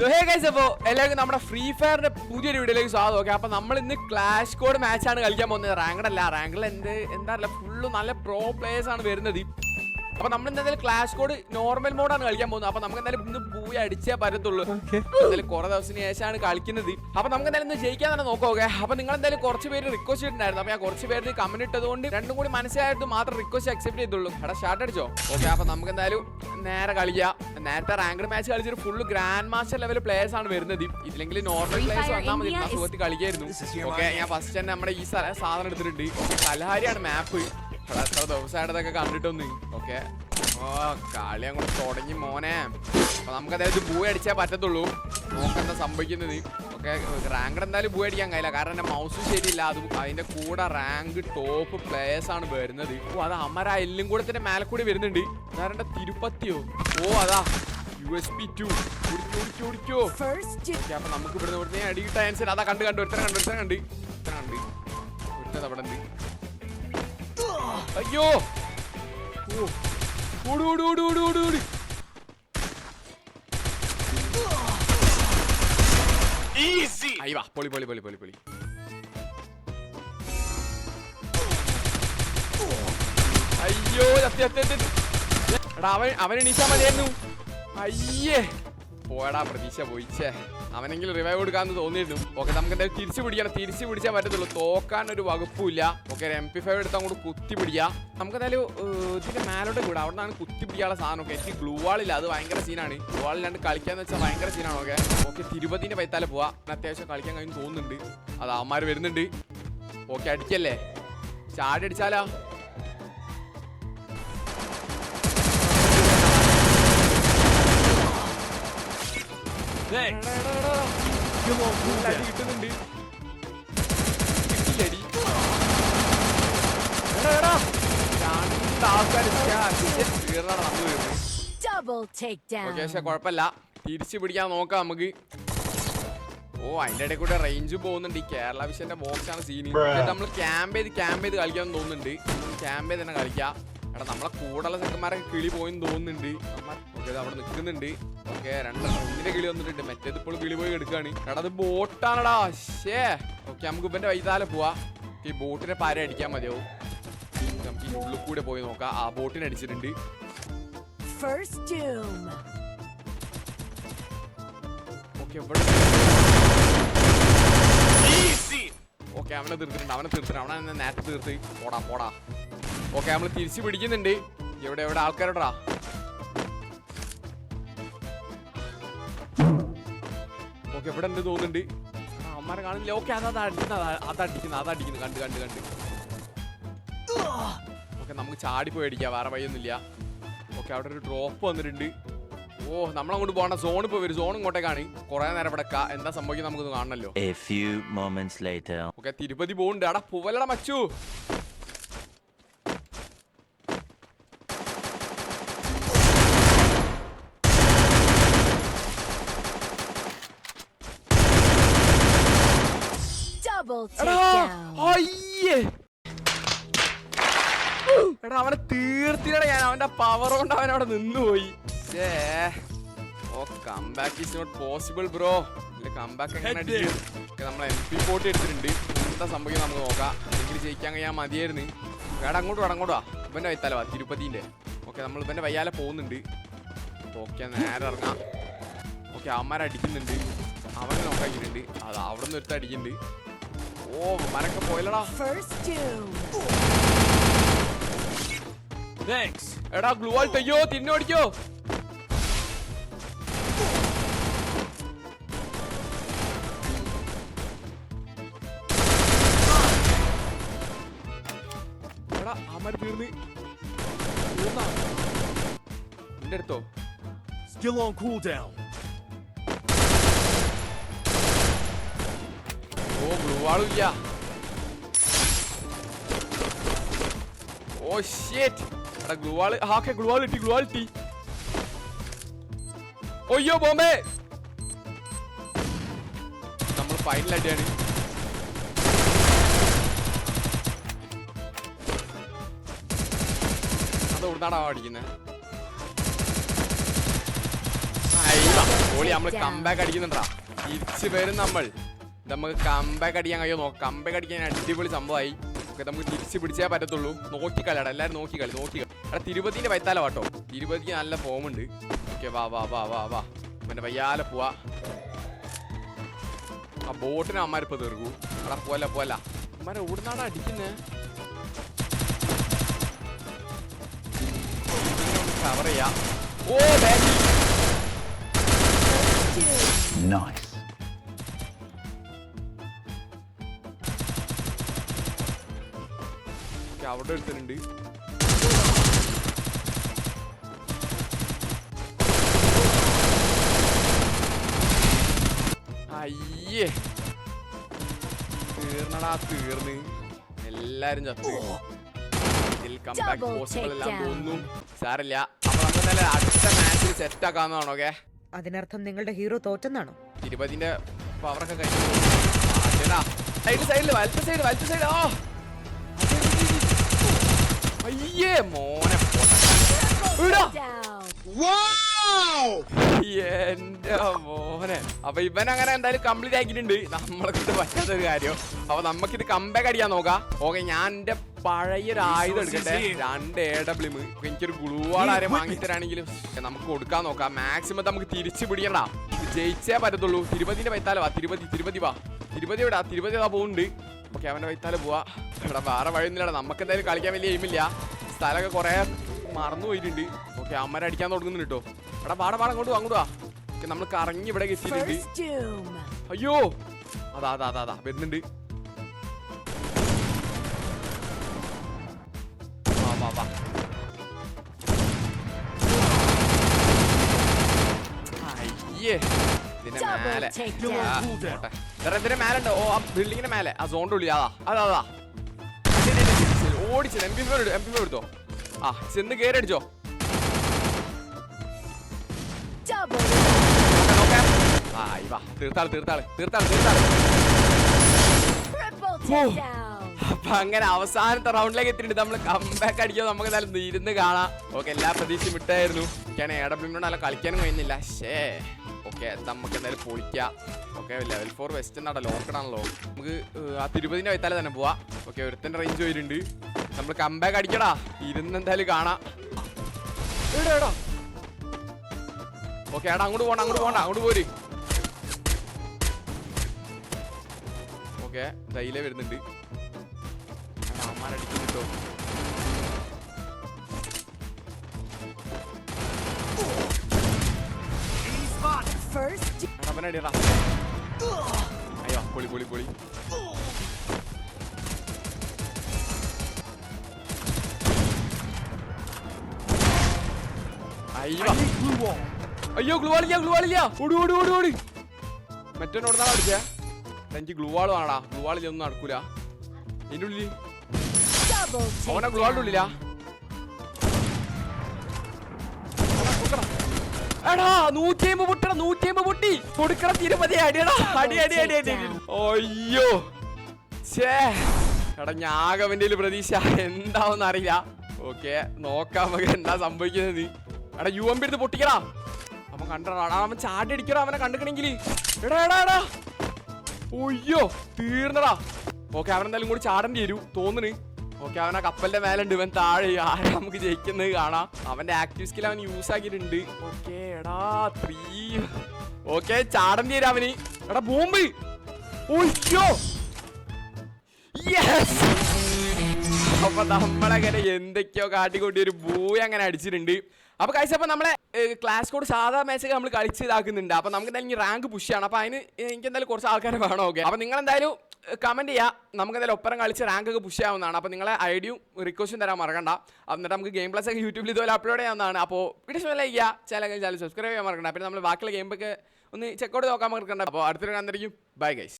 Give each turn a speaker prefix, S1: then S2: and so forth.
S1: എല്ലാവർക്കും നമ്മുടെ ഫ്രീ ഫയറിന്റെ പുതിയൊരു വീഡിയോയിലേക്ക് സ്വാഗതം. ഓക്കെ അപ്പൊ നമ്മൾ ഇന്ന് ക്ലാഷ് കോഡ് മാച്ച് ആണ് കളിക്കാൻ പോകുന്നത്. റാങ്കഡ് അല്ല. റാങ്കിൽ എന്ത് എന്താ അറിയില്ല. ഫുള്ള് നല്ല പ്രോ പ്ലേയേഴ്സ് ആണ് വരുന്നത്. അപ്പൊ നമ്മൾ എന്തായാലും ക്ലാഷ് കോഡ് നോർമൽ മോഡാണ് കളിക്കാൻ പോകുന്നത്. അപ്പൊ നമുക്ക് എന്തായാലും ഇന്ന് പോയി അടിച്ചേ പറ്റത്തുള്ളൂ. അതിൽ കുറെ ദിവസത്തിന് ശേഷമാണ് കളിക്കുന്നത്. അപ്പൊ നമുക്ക് എന്തായാലും ഇന്ന് ജയിക്കാൻ തന്നെ നോക്കോക്കെ അപ്പൊ നിങ്ങൾ എന്തായാലും കുറച്ച് പേര് റിക്വസ്റ്റ് ഇട്ടിട്ടുണ്ടായിരുന്നു. അപ്പൊ ഞാൻ കുറച്ച് പേര് കമന്റ് ഇട്ടതുകൊണ്ട് രണ്ടും കൂടി മനസ്സിലായിട്ട് മാത്രം റിക്വസ്റ്റ് അക്സെപ്റ്റ് ചെയ്തുള്ളൂ. എടാ ഷാർട്ട് അടിച്ചോ? ഓക്കെ അപ്പൊ നമുക്ക് എന്തായാലും നേരെ കളിക്കാം നേരത്തെ റാങ്ക്ഡ് മാച്ച് കളിച്ചിട്ട് full grand master level players ആണ് വരുന്നത്. ഇതിലെങ്കിൽ നോർമൽ പ്ലേയേഴ്സ് വന്നാൽ മതി. സുഖത്ത് കളിക്കായിരുന്നു. ഓക്കെ ഞാൻ ഫസ്റ്റ് തന്നെ നമ്മുടെ ഈ സാധനം എടുത്തിട്ടുണ്ട്. ഓക്കെ കലഹാരിയാണ് മാപ്പ് എത്ര ദിവസമായിട്ടതൊക്കെ കണ്ടിട്ടൊന്ന്. ഓക്കെ. ഓ കളി അങ്ങോട്ട് തുടങ്ങി മോനെ. അപ്പൊ നമുക്ക് അതായത് ബൂ അടിച്ചാൽ പറ്റത്തുള്ളൂ. നോക്കെന്താ സംഭവിക്കുന്നത്? ഓക്കെ റാങ്ക് എന്തായാലും ബൂ അടിക്കാൻ കഴിയില്ല. കാരണം എന്റെ മൗസ് ശരിയില്ല. അത് അതിന്റെ കൂടെ റാങ്ക് ടോപ്പ് പ്ലേയേഴ്സ് ആണ് വരുന്നത്. ഓ അത് അമര എല്ലും കൂടെ തന്നെ മേലെ കൂടി വരുന്നുണ്ട്. അതാരണ്ട തിരുപ്പത്തിയോ? ഓ അതാ യു എസ് പി ടു ഓടിക്കോ ഓടിക്കോ അപ്പൊ നമുക്ക് ഇവിടുന്ന് ഇവിടുന്ന് അടി കിട്ടാൻ അതാ കണ്ട് കണ്ട് ഒരുത്തരം കണ്ട് ഒരുത്തരം കണ്ട്. ഒരുത്തരം കണ്ട്. അവിടെ ഉണ്ട്. അയ്യോ! ഓ ഓട് ഓടി ഓടി ഓടി ഓടി ഈസി ആയി വാ. പൊളി പൊളി പൊളി പൊളി പൊളി. അയ്യോ. എടാ അവൻ അവൻ എണീച്ചാ മതിയായിരുന്നു. അയ്യേ. പോയടാ പ്രതീക്ഷ പോയിച്ചേ. അവനെങ്കിലും റിവൈവ് കൊടുക്കാന്ന് തോന്നിയിരുന്നു. ഓക്കെ നമുക്ക് എന്തായാലും തിരിച്ചു പിടിക്കണം. തിരിച്ചു പിടിച്ചാൽ പറ്റത്തുള്ളൂ. തോക്കാൻ ഒരു വകുപ്പില്ല ഓക്കെ എം പി ഫൈവ് എടുത്ത് അങ്ങോട്ട് കുത്തി പിടിക്കാം നമുക്ക് എന്തായാലും ഏർ, ഇതിന്റെ മേലോട്ട് കൂടെ അവിടെ നിന്നാണ് കുത്തി പിടിക്കാനുള്ള സാധനം. ഒക്കെ എനിക്ക് ഗ്ലൂ വാളില്ല അത് ഭയങ്കര സീനാണ് ഗ്ലൂ വാളില്ലാണ്ട് കളിക്കാന്ന് വെച്ചാൽ ഭയങ്കര സീനാണ് ഓക്കെ ഓക്കെ തിരുപതിന്റെ പൈത്താലെ പോവാ. അത്യാവശ്യം കളിക്കാൻ കഴിഞ്ഞ് തോന്നുന്നുണ്ട്. അത് അവന്മാർ വരുന്നുണ്ട്. ഓക്കെ അടിക്കല്ലേ? ചാടി അടിച്ചാലാ? പക്ഷെ കുഴപ്പമില്ല. തിരിച്ചു പിടിക്കാൻ നോക്കാം നമുക്ക്. ഓ അതിന്റെ ഇടയിൽ കൂടെ റേഞ്ച് പോകുന്നുണ്ട്. ഈ കേരള വിഷന്റെ ബോക്സാണ് ആണ് സീന് നമ്മൾ ക്യാമ്പ് ചെയ്ത് ക്യാമ്പ് ചെയ്ത് കളിക്കാൻ തോന്നുന്നുണ്ട്. ക്യാമ്പ് ചെയ്ത് തന്നെ കളിക്കാം. എടാ നമ്മളെ കൂടെയുള്ള ചെക്കന്മാരൊക്കെ കിളി പോയെന്ന് തോന്നുന്നുണ്ട്. ഓക്കെ അവിടെ നിൽക്കുന്നുണ്ട് ഓക്കെ രണ്ടെണ്ണം ഒന്നിന്റെ കിളി വന്നിട്ടുണ്ട്. മറ്റേത് ഇപ്പോൾ കിളി പോയി എടുക്കുകയാണ് എടാ അത് ബോട്ടാണടാ. ശേ ഓക്കെ നമുക്ക് ഇവന്റെ വൈതാലെ പോവാ. ഈ ബോട്ടിനെ പാര അടിക്കാൻ മതിയാവും. നമുക്ക് ഈ ഉള്ളിൽ കൂടെ പോയി നോക്കാം. ആ ബോട്ടിനെ അടിച്ചിട്ടുണ്ട്. ഓക്കെ അവനെ തീർത്തിട്ടുണ്ട്. അവനെ തീർത്തിട്ടുണ്ട്. അവനെ നേരത്തെ തീർത്ത്. പോടാ പോടാ. ഓക്കെ നമ്മൾ തിരിച്ചു പിടിക്കുന്നുണ്ട്. എവിടെ എവിടെ? ആൾക്കാരോടാ? ഓക്കെ എവിടെ ഉണ്ട് തോന്നുന്നുണ്ട് അമ്മമാരെ കാണുന്നില്ല. ഓക്കെ അതാ അടിക്കുന്നത് അതാ അതടിക്കുന്നു കണ്ട് കണ്ട് കണ്ട്. ഓക്കെ നമുക്ക് ചാടിപ്പോയി അടിക്കാം വേറെ വഴിയൊന്നുമില്ല. ഓക്കെ അവിടെ ഒരു ഡ്രോപ്പ് വന്നിട്ടുണ്ട്. ഓ നമ്മളങ്ങോട്ട് പോകണ്ട സോൺ ഇപ്പോൾ വരും. സോൺ ഇങ്ങോട്ടേക്കാണ്. കുറേ നേരം ഇവിടെ എന്താ സംഭവിക്കുന്നത് നമുക്കൊന്ന് കാണണല്ലോ.
S2: A few moments later.
S1: Okay Tirupati പോകുന്നുണ്ട് അവിടെ പുവലട മച്ചു
S3: Double
S1: എടാ
S3: takedown.
S1: അയ്യേ എടാ അവനെ തീർത്തിനട ഞാൻ. അവന്റെ പവർ കൊണ്ട് അവൻ അവിടെ നിന്നുപോയി. ഛേ. ഓ comeback is not possible bro ഇല്ല കംബാക്ക് എങ്ങനെ അടിക്കും ഓക്കെ, നമ്മൾ എം പി ഫോർട്ടി എടുത്തിട്ടുണ്ട്. എന്താ സംഭവിക്കുന്നത് നമുക്ക് നോക്കാം. എങ്കിലും ജയിക്കാൻ കഴിയാൻ മതിയായിരുന്നു. വേട അങ്ങോട്ട് വേണം അങ്ങോട്ട് വാ. ഇവന്റെ വൈത്താലവാ തിരുപ്പതിന്റെ. ഓക്കെ നമ്മൾ ഇവന്റെ വയ്യാലെ പോകുന്നുണ്ട്. ഓക്കെ നേരെ ഇറങ്ങാം. ഓക്കെ അവന്മാരെ അടിക്കുന്നുണ്ട്. അവനെ നോക്കാക്കിയിട്ടുണ്ട് അത് അവിടെ നിന്ന് ഒരുത്ത അടിക്കുന്നുണ്ട്. ഓ മരൊക്കെ പോയില്ലടാ.
S3: Doom.
S1: എടാ ഗ്ലൂ ആൾട്ട് അയ്യോ തിന്നോടിക്കോ അമർ തീർന്ന്. നിന്റെ അടുത്തോ?
S4: Still on cooldown.
S1: ഓ ഗ്ലൂ ആളില്ല ഓ ഷേറ്റ് എടാ ഗ്ലൂ ആൾ ഓക്കെ ഗ്ലൂ ആൾ ഇട്ടി ഗ്ലൂ ആൾ ഇട്ടി. ഒയ്യോ ബോംബെ. നമ്മൾ ഫൈനൽ അടിയാണ്. അത് ഉടനാടാ അടിക്കുന്നത് പൊളി നമ്മൾ. കമ്പാക്ക് അടിക്കുന്നുണ്ടാ തിരിച്ചു വരും നമ്മൾ. നമുക്ക് കമ്പാക്ക് അടിക്കാൻ കഴിയോ നോക്കാം കമ്പാക്ക് അടിക്കാൻ അടിപൊളി സംഭവമായി. ഓക്കെ നമുക്ക് തിരിച്ച് പിടിച്ചേ പറ്റത്തുള്ളൂ. നോക്കിക്കളിയാടാ എല്ലാവരും നോക്കിക്കളി നോക്കി എടാ തിരുപതിന്റെ വൈത്താല വാട്ടോ. തിരുപ്പതിക്ക് നല്ല ഫോം ഉണ്ട്. ഓക്കെ വാ വാ വാ വാ വാ. പിന്നെ വയ്യാലെ പോവാ. ആ ബോട്ടിനെ അമ്മാരിപ്പോ തീർക്കൂ. എടാ പോല പോല അമ്മാരെ ഓടുന്നാടാ അടിക്കുന്നേ? കവർ ചെയ്യാം. ഓ ബാക്കി
S2: നൈസ്
S1: ഓക്കെ, അവിടെ എടുത്തിട്ടുണ്ട് അയ്യേ. തീർന്നടാ തീർന്ന്. എല്ലാരും ചത്തു. ഇതിൽ കമ്പാക്ക്
S3: Double
S1: പോസിബിൾ എല്ലാം. തോന്നുന്നു. സാറില്ല അപ്പോൾ നല്ല അടുത്ത മാച്ചിൽ സെറ്റ് ആക്കാവുന്നതാണോ ഓക്കെ
S5: അതിനർത്ഥം നിങ്ങളുടെ ഹീറോ തോറ്റെന്നാണോ?
S1: ഇരുപതിന്റെ പവറൊക്കെ കഴിഞ്ഞു സൈഡ് സൈഡിൽ വലത്തെ സൈഡ് വലത്തെ സൈഡ് ഓ. അയ്യേ മോനെ. ഇടാ. എന്റെ മോനെ. അപ്പൊ ഇവൻ അങ്ങനെ എന്തായാലും കംപ്ലീറ്റ് ആക്കിയിട്ടുണ്ട്. നമ്മളെ കൊണ്ട് പറ്റാത്ത ഒരു കാര്യം. അപ്പൊ നമുക്കിത് കമ്പാക്ക് അടിക്കാൻ നോക്കാം. ഓക്കെ ഞാൻ എന്റെ പഴയൊരു ആയുധം എടുക്കട്ടെ. രണ്ട് എ ഡബ്ല്യു എനിക്കൊരു ഗ്ലൂവാൾ ആരെ വാങ്ങിത്തരാണെങ്കിലും നമുക്ക് കൊടുക്കാൻ നോക്കാം. മാക്സിമം നമുക്ക് തിരിച്ചു പിടിക്കണ്ട. ജയിച്ചേ പറ്റത്തുള്ളൂ. തിരുപതിന്റെ വൈത്താല വാ തിരുപതി തിരുപതി വാ. തിരുപതി വിടാ തിരുപതി അതാ പോകുന്നുണ്ട് ഓക്കെ അവന്റെ വൈത്താല പോവാ. ഇവിടെ വേറെ വഴിയൊന്നുമില്ല നമുക്ക് എന്തായാലും കളിക്കാൻ വലിയ എയിമില്ല സ്ഥലമൊക്കെ കുറെ മറന്നു പോയിട്ടുണ്ട് ഓക്കെ അമ്മരടിക്കാൻ തുടങ്ങുന്നുണ്ട് കേട്ടോ. എടാ പാട പാടം അങ്ങോട്ട് അങ്ങോട്ട് വാ. നമ്മൾ കറങ്ങി ഇവിടെ എത്തിയിട്ടുണ്ട് അയ്യോ. അതാ അതാ അതാ അതാ വരുന്നുണ്ട്. വാ വാ വാ. അയ്യേ. ഇതിന്റെ
S3: Double
S1: മേലെ.
S3: takedown.
S1: ആ, പോട്ടെ. ഇതിന്റെ മേലെ ഉണ്ട്? ഓ ആ ബിൽഡിങ്ങിന്റെ മേലെ. ആ സോണിന്റെ ഉള്ളി അതാ അതാ അതാ ഓടിച്ചത് M P M P four എടുത്തോ? ആ ചെന്ന് കയറി അടിച്ചോ. നോക്കാം ആ ഇവാ
S3: തീർത്താൾ
S1: തീർത്താൾ
S3: തീർത്താൾ.
S1: അപ്പൊ അങ്ങനെ അവസാനത്തെ റൗണ്ടിലേക്ക് എത്തിയിട്ട് നമ്മൾ കമ്പാക്ക് അടിക്കോ നമുക്ക് എന്തായാലും ഇരുന്ന് കാണാം. ഓക്കെ എല്ലാ പ്രതീക്ഷയും വിട്ടായിരുന്നു. ഒക്കെയാണ് എ ഡബ്ല്യൂനോട് കളിക്കാനും കഴിയുന്നില്ല. ഷേ ഓക്കെ നമുക്ക് എന്തായാലും പൊളിക്കാം. ഓക്കെ ലെവൽ ഫോർ വെസ്റ്റ് എന്നാണ് ലോക്കഡാണല്ലോ നമുക്ക് ആ തിരുപതിന്റെ വൈത്താലെ തന്നെ പോവാ. ഓക്കെ ഒരുത്തന്റെ റേഞ്ച് വരുന്നുണ്ട് നമ്മൾ കമ്പാക്ക് അടിക്കടാ. ഇരുന്ന് എന്തായാലും കാണാം. ഓക്കെ എടാ അങ്ങോട്ട് പോണ്ട അങ്ങോട്ട് പോണ്ട അങ്ങോട്ട് പോരി. ഓക്കെ ദൈലേ വരുന്നുണ്ട്. അമ്മാരടിക്കും കിട്ടോ. അവനടിയടാ അയ്യോ പൊളി പൊളി പൊളി. അയ്യോ. അയ്യോ ഗ്ലൂ വാളില്ല ഗ്ലൂ വാളില്ല ഓടി ഓടി. ഓടി ഓടി മറ്റോനോടുന്നാണ് അടിച്ചേ? എനിക്ക് ഗ്ലൂ വാൾ വേണടാ. ഗ്ലൂ വാളില്ല ഒന്നും നടക്കൂല. ഇതിന്റെ ഉള്ളിൽ അവനെ ഗ്ലൂ വാളിന്റെ. ഉള്ളിലാ. എടാ നൂറ്റി അമ്പത് പൊട്ടടാ നൂറ്റി അമ്പത് പൊട്ടി. കൊടുക്കണ തിരുമതി അടിയടാ അടി അടി അടി അടി അടി. അയ്യോ. ചേ എടാ ഞാഗവന്റെ പ്രതീക്ഷ. എന്താവെന്ന് അറിയില്ല ഓക്കെ നോക്കാം നമുക്ക് എന്താ സംഭവിക്കുന്നത്. എടാ യു എം പി എടുത്ത് പൊട്ടിക്കടാ. അവൻ കണ്ടടാ അവൻ ചാടി അടിക്കടാ അവനെ കണ്ടുക്കണെങ്കിൽ എടാ എടാ എടാ. ഒയ്യോ തീർന്നടാ. ഓക്കെ അവൻ എന്തായാലും കൂടി ചാടേണ്ടി വരൂ. തോന്നുന്നു ഓക്കെ അവൻ ആ കപ്പലിന്റെ മേലുണ്ട്. ഇവൻ താഴെ. ആരാ നമുക്ക് ജയിക്കുന്നത് കാണാം. അവന്റെ ആക്റ്റീവ് സ്കിൽ അവൻ യൂസ് ആക്കിയിട്ടുണ്ട്. ഓക്കെ എടാ ത്രീ ഓക്കെ ചാടേണ്ടി വരും അവന്. എടാ ബോംബ്. ഒയ്യോ യെസ് അപ്പൊ നമ്മളങ്ങനെ എന്തൊക്കെയോ കാട്ടിക്കൂട്ടി ഒരു ബൂയ് അങ്ങനെ അടിച്ചിട്ടുണ്ട്. അപ്പൊ കഴിച്ച അപ്പൊ നമ്മളെ ക്ലാസ് കോഡ് സാധാ മാച്ചൊക്കെ നമ്മൾ കളിച്ച് ഇതാക്കുന്നുണ്ട്. അപ്പൊ നമുക്ക് എന്തായാലും റാങ്ക് പുഷ് ആണ് അപ്പൊ അതിന് എനിക്ക് എന്തായാലും കുറച്ച് ആൾക്കാരെ വേണം ഓക്കെ അപ്പൊ നിങ്ങൾ എന്തായാലും കമന്റ് ചെയ്യാം. നമുക്ക് എന്തായാലും ഒപ്പരം കളിച്ച് റാങ്ക് ഒക്കെ പുഷ് ആവുന്നതാണ് അപ്പൊ നിങ്ങളെ ഐഡിയും റിക്വസ്റ്റും തരാൻ മറക്കണ്ട. എന്നിട്ട് നമുക്ക് ഗെയിം പ്ലസ് ഒക്കെ യൂട്യൂബിൽ ഇതുപോലെ അപ്ലോഡ് ചെയ്യാവുന്നതാണ്. അപ്പോൾ വീഡിയോ ലൈക്ക് ചെയ്യുക. ചാനൽ ചാനൽ സബ്സ്ക്രൈബ് ചെയ്യാൻ മറക്കണ്ട. പിന്നെ നമ്മൾ ബാക്കിയുള്ള ഗെയിം ഒക്കെ ഒന്ന് ചെക്കൗട്ട് നോക്കാൻ മറക്കണ്ട. അപ്പോൾ അടുത്തൊരു കണ്ടിരിക്കും ബൈ ഗൈസ്